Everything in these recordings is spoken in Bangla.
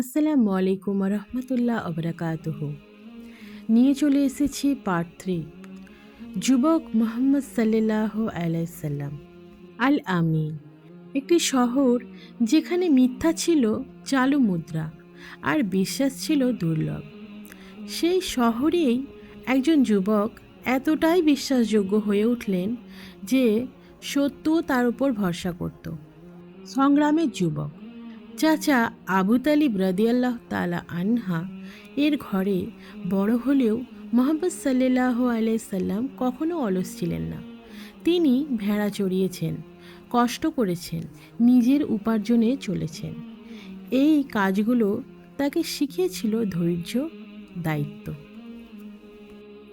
আসসালামু আলাইকুম রহমতুল্লাহ আবরাকাতুহ নিয়ে চলে এসেছি পার্ট থ্রি যুবক মোহাম্মদ সাল্লাহ আলাইসাল্লাম আল আমিন। একটি শহর যেখানে মিথ্যা ছিল চালু মুদ্রা আর বিশ্বাস ছিল দুর্লভ। সেই শহরেই একজন যুবক এতটাই বিশ্বাসযোগ্য হয়ে উঠলেন যে সত্য তার উপর ভরসা করত। সংগ্রামের যুবক চাচা আবু তালিব রাদিয়াল্লাহ তালা আনহা এর ঘরে বড় হলেও মোহাম্মদ সাল্লাহ আলাইসাল্লাম কখনো অলস ছিলেন না। তিনি ভেড়া চড়িয়েছেন, কষ্ট করেছেন, নিজের উপার্জনে চলেছেন। এই কাজগুলো তাকে শিখিয়েছিল ধৈর্য, দায়িত্ব।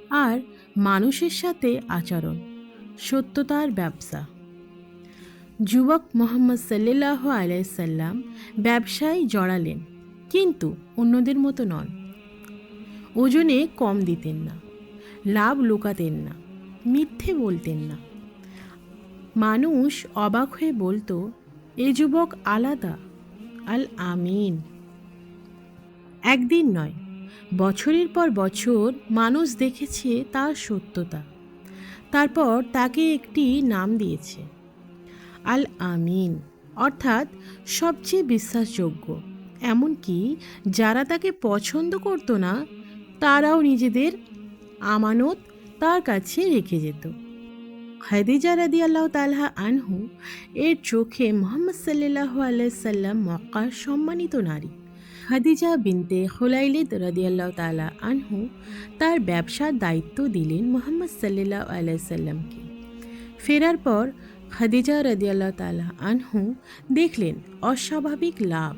আর মানুষের সাথে আচরণ, সত্যতার ব্যবসা। যুবক মোহাম্মদ সাল্লাহ আলাইসাল্লাম ব্যবসায় জড়ালেন, কিন্তু অন্যদের মতো নন। ওজনে কম দিতেন না, লাভ লুকাতেন না, মিথ্যে বলতেন না। মানুষ অবাক হয়ে বলতো, এ যুবক আলাদা, আল আমিন। একদিন নয়, বছরের পর বছর মানুষ দেখেছে তার সত্যতা। তারপর তাকে একটি নাম দিয়েছে। আল আমিন, অর্থাৎ সবচেয়ে বিশ্বাসযোগ্য। এমনকি যারা তাকে পছন্দ করতো না, তারাও নিজেদের আমানত তার কাছে রেখে যেত। খাদিজা রাদি আল্লাহ তালহা আনহু এর চোখে মোহাম্মদ সাল্লাহ আলাইসাল্লাম মক্কার সম্মানিত নারী। খাদিজা বিনতে খোলাইলিদ রাদি আল্লাহ তালা আনহু তার ব্যবসার দায়িত্ব দিলেন মোহাম্মদ সাল্লাহ আলাইসাল্লামকে ফেরার পর খাদিজা রাদিয়াল্লাহ তালা আনহু দেখলেন অস্বাভাবিক লাভ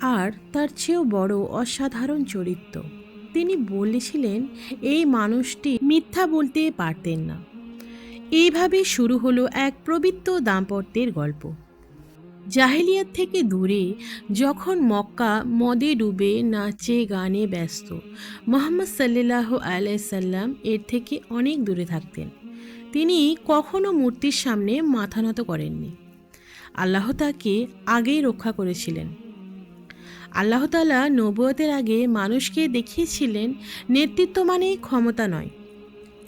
আর তার চেয়েও বড় অসাধারণ চরিত্র। তিনি বলেছিলেন, এই মানুষটি মিথ্যা বলতে পারতেন না। এইভাবে শুরু হলো এক পবিত্র দাম্পত্যের গল্প। জাহেলিয়াত থেকে দূরে যখন মক্কা মদে ডুবে নাচে গানে ব্যস্ত, মোহাম্মদ সাল্লাহ আলাইসাল্লাম এর থেকে অনেক দূরে থাকতেন। তিনি কখনো মূর্তির সামনে মাথা নত করেননি। আল্লাহ তাকে আগেই রক্ষা করেছিলেন। আল্লাহ তালা নবুয়তের আগে মানুষকে দেখিয়েছিলেন, নেতৃত্ব মানে ক্ষমতা নয়,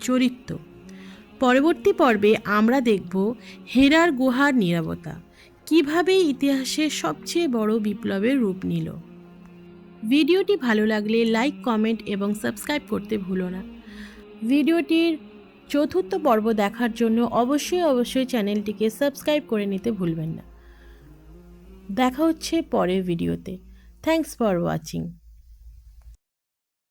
চরিত্র। পরবর্তী পর্বে আমরা দেখব হেরার গুহার নিরাপত্তা কীভাবে ইতিহাসের সবচেয়ে বড় বিপ্লবের রূপ নিল। ভিডিওটি ভালো লাগলে লাইক, কমেন্ট এবং সাবস্ক্রাইব করতে ভুলো না। ভিডিওটির চতুর্থ পর্ব দেখার জন্য অবশ্যই অবশ্যই চ্যানেলটিকে সাবস্ক্রাইব করে নিতে ভুলবেন না। দেখা হচ্ছে পরের ভিডিওতে। Thanks for watching